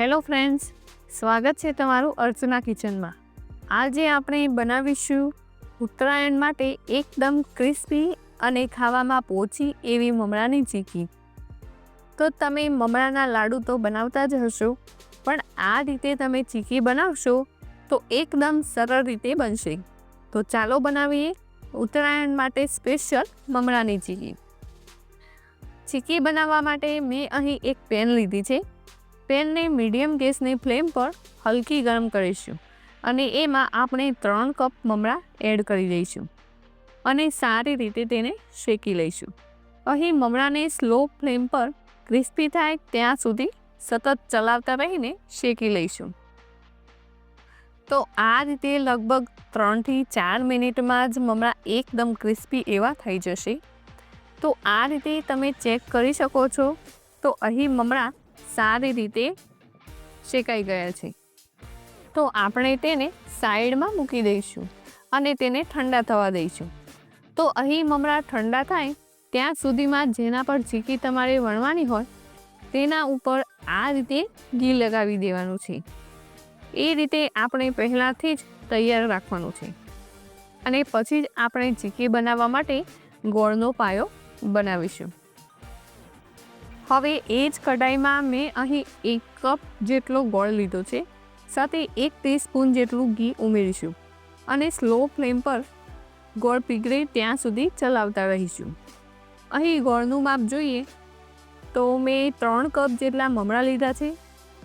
Hello friends, સ્વાગત છે તમારું અર્ચના કિચનમાં. આજે આપણે બનાવીશું ઉત્તરાયણ માટે એકદમ ક્રિસ્પી અને ખાવામાં પોચી એવી મમરાની ચીકી. તો તમે મમરાના લાડુ તો બનાવતા જ હશો, પણ આ રીતે તમે ચીકી બનાવશો તો એકદમ સરળ રીતે બનશે. તો ચાલો બનાવીએ ઉત્તરાયણ માટે સ્પેશિયલ મમરાની ચીકી. ચીકી બનાવવા માટે મેં અહીં એક પેન લીધી છે. પેનને મીડિયમ ગેસની ફ્લેમ પર હલકી ગરમ કરીશું અને એમાં આપણે ત્રણ કપ મમરા એડ કરી દઈશું અને સારી રીતે તેને શેકી લઈશું. અહીં મમરાને સ્લો ફ્લેમ પર ક્રિસ્પી થાય ત્યાં સુધી સતત ચલાવતા રહીને શેકી લઈશું. તો આ રીતે લગભગ ત્રણથી ચાર મિનિટમાં જ મમરા એકદમ ક્રિસ્પી એવા થઈ જશે. તો આ રીતે તમે ચેક કરી શકો છો. તો અહીં મમરા સારી રીતે શેકાઈ ગયા છે. તો આપણે તેને સાઈડમાં મૂકી દઈશું અને તેને ઠંડા થવા દઈશું. તો અહીં મમરા ઠંડા થાય ત્યાં સુધીમાં જેના પર ચીકી તમારે વણવાની હોય તેના ઉપર આ રીતે ઘી લગાવી દેવાનું છે. એ રીતે આપણે પહેલાંથી જ તૈયાર રાખવાનું છે. અને પછી જ આપણે ચીકી બનાવવા માટે ગોળનો પાયો બનાવીશું. હવે એ જ કઢાઈમાં મેં અહીં એક કપ જેટલો ગોળ લીધો છે, સાથે એક ટીસ્પૂન જેટલું ઘી ઉમેરીશું અને સ્લો ફ્લેમ પર ગોળ પીગળે ત્યાં સુધી ચલાવતા રહીશું. અહીં ગોળનું માપ જોઈએ તો મેં ત્રણ કપ જેટલા મમરા લીધા છે,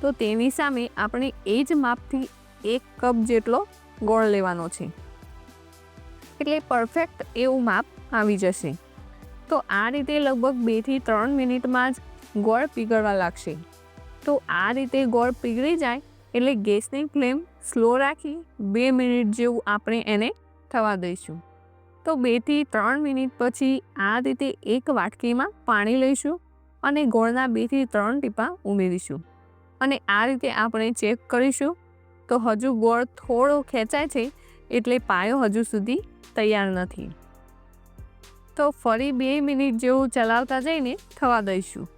તો તેની સામે આપણે એ જ માપથી એક કપ જેટલો ગોળ લેવાનો છે. એટલે પરફેક્ટ એવું માપ આવી જશે. તો આ રીતે લગભગ બેથી ત્રણ મિનિટમાં જ ગોળ પીગળવા લાગશે. તો આ રીતે ગોળ પીગળી જાય એટલે ગેસની ફ્લેમ સ્લો રાખી બે મિનિટ જેવું આપણે એને થવા દઈશું. તો બેથી ત્રણ મિનિટ પછી આ રીતે એક વાટકીમાં પાણી લઈશું અને ગોળના બેથી ત્રણ ટીપા ઉમેરીશું. અને આ રીતે આપણે ચેક કરીશું તો હજુ ગોળ થોડો ખેંચાય છે એટલે પાયો હજુ સુધી તૈયાર નથી. તો ફરી બે મિનિટ જેવું ચલાવતા જઈને થવા દઈશું.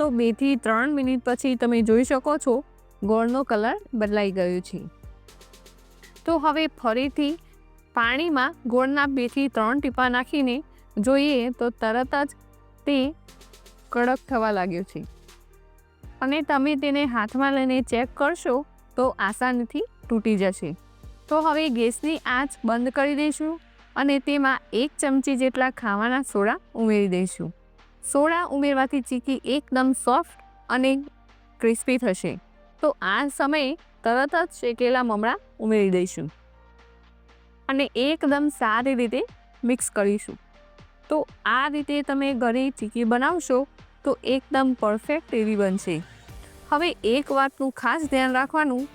તો બેથી ત્રણ મિનિટ પછી તમે જોઈ શકો છો, ગોળનો કલર બદલાઈ ગયો છે. તો હવે ફરીથી પાણીમાં ગોળના બેથી ત્રણ ટીપા નાખીને જોઈએ તો તરત જ તે કડક થવા લાગ્યો છે. અને તમે તેને હાથમાં લઈને ચેક કરશો તો આસાનીથી તૂટી જશે. તો હવે ગેસની આંચ બંધ કરી દઈશું અને તેમાં એક ચમચી જેટલા ખાવાના સોડા ઉમેરી દઈશું. સોડા ઉમેરવાથી ચીકી એકદમ સોફ્ટ અને ક્રિસ્પી થશે. તો આ સમયે તરત જ શેકેલા મમરા ઉમેરી દઈશું. અને એકદમ સારી રીતે મિક્સ કરીશું. તો આ રીતે તમે ઘરે ચીકી બનાવશો તો એકદમ પરફેક્ટ એવી બનશે. હવે એક વાતનું ખાસ ધ્યાન રાખવાનું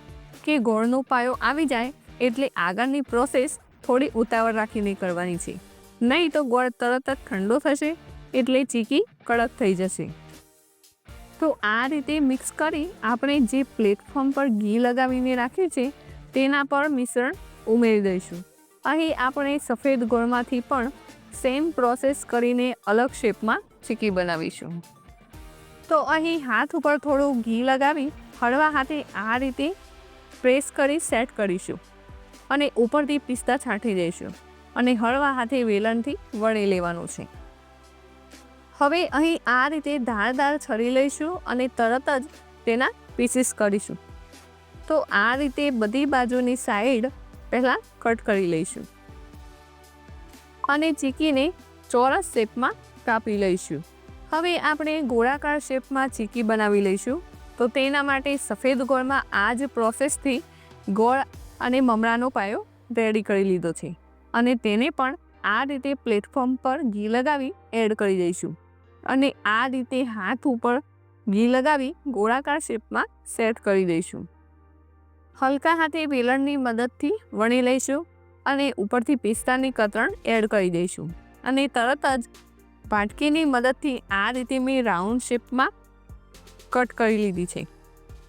કે ગોળનો પાયો આવી જાય એટલે આગળની પ્રોસેસ થોડી ઉતાવળ રાખીને કરવાની છે. નહીં તો ગોળ તરત જ ઠંડો થશે એટલે ચીકી કડક થઈ જશે. તો આ રીતે મિક્સ કરી આપણે જે પ્લેટફોર્મ પર ઘી લગાવીને રાખ્યું છે, તેના પર મિશ્રણ ઉમેરી દઈશું. અહીં આપણે સફેદ ગોળમાંથી પણ સેમ પ્રોસેસ કરીને અલગ શેપમાં ચીકી બનાવીશું. તો અહીં હાથ ઉપર થોડું ઘી લગાવી હળવા હાથે આ રીતે પ્રેસ કરી સેટ કરીશું અને ઉપરથી પિસ્તા છાંટી દઈશું અને હળવા હાથે વેલણથી વણી લેવાનું છે. હવે અહીં આ રીતે ધારદાર છરી લઈશું અને તરત જ તેના પીસીસ કરીશું. તો આ રીતે બધી બાજુની સાઈડ પહેલાં કટ કરી લઈશું. અને ચીકીને ચોરસ શેપમાં કાપી લઈશું. હવે આપણે ગોળાકાર શેપમાં ચીકી બનાવી લઈશું. તો તેના માટે સફેદ ગોળમાં આ જ પ્રોસેસથી ગોળ અને મમરાનો પાયો રેડી કરી લીધો છે. અને તેને પણ આ રીતે પ્લેટફોર્મ પર ઘી લગાવી એડ કરી દઈશું. અને આ રીતે હાથ ઉપર ઘી લગાવી ગોળાકાર શેપમાં સેટ કરી દઈશું. હલકા હાથે વેલણની મદદથી વણી લઈશું અને ઉપરથી પિસ્તાની કતરણ એડ કરી દઈશું. અને તરત જ પાટકીની મદદથી આ રીતે મેં રાઉન્ડ શેપમાં કટ કરી લીધી છે.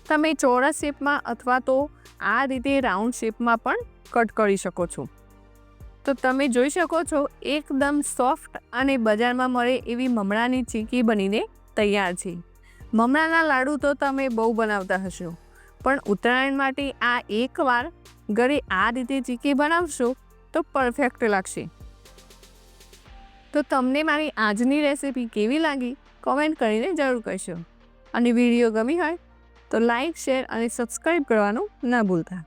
તમે ચોરસ શેપમાં અથવા તો આ રીતે રાઉન્ડ શેપમાં પણ કટ કરી શકો છો. તો તમે જોઈ શકો છો, એકદમ સોફ્ટ અને બજારમાં મળે એવી મમણાની ચીકી બનીને તૈયાર છે. મમણાના લાડુ તો તમે બહુ બનાવતા હશો, પણ ઉત્તરાયણ માટે આ એકવાર ઘરે આ રીતે ચીકી બનાવશો તો પરફેક્ટ લાગશે. તો તમને મારી આજની રેસિપી કેવી લાગી કોમેન્ટ કરીને જરૂર કહેશો. અને વીડિયો ગમી હોય તો લાઈક, શેર અને સબસ્ક્રાઈબ કરવાનું ના ભૂલતા.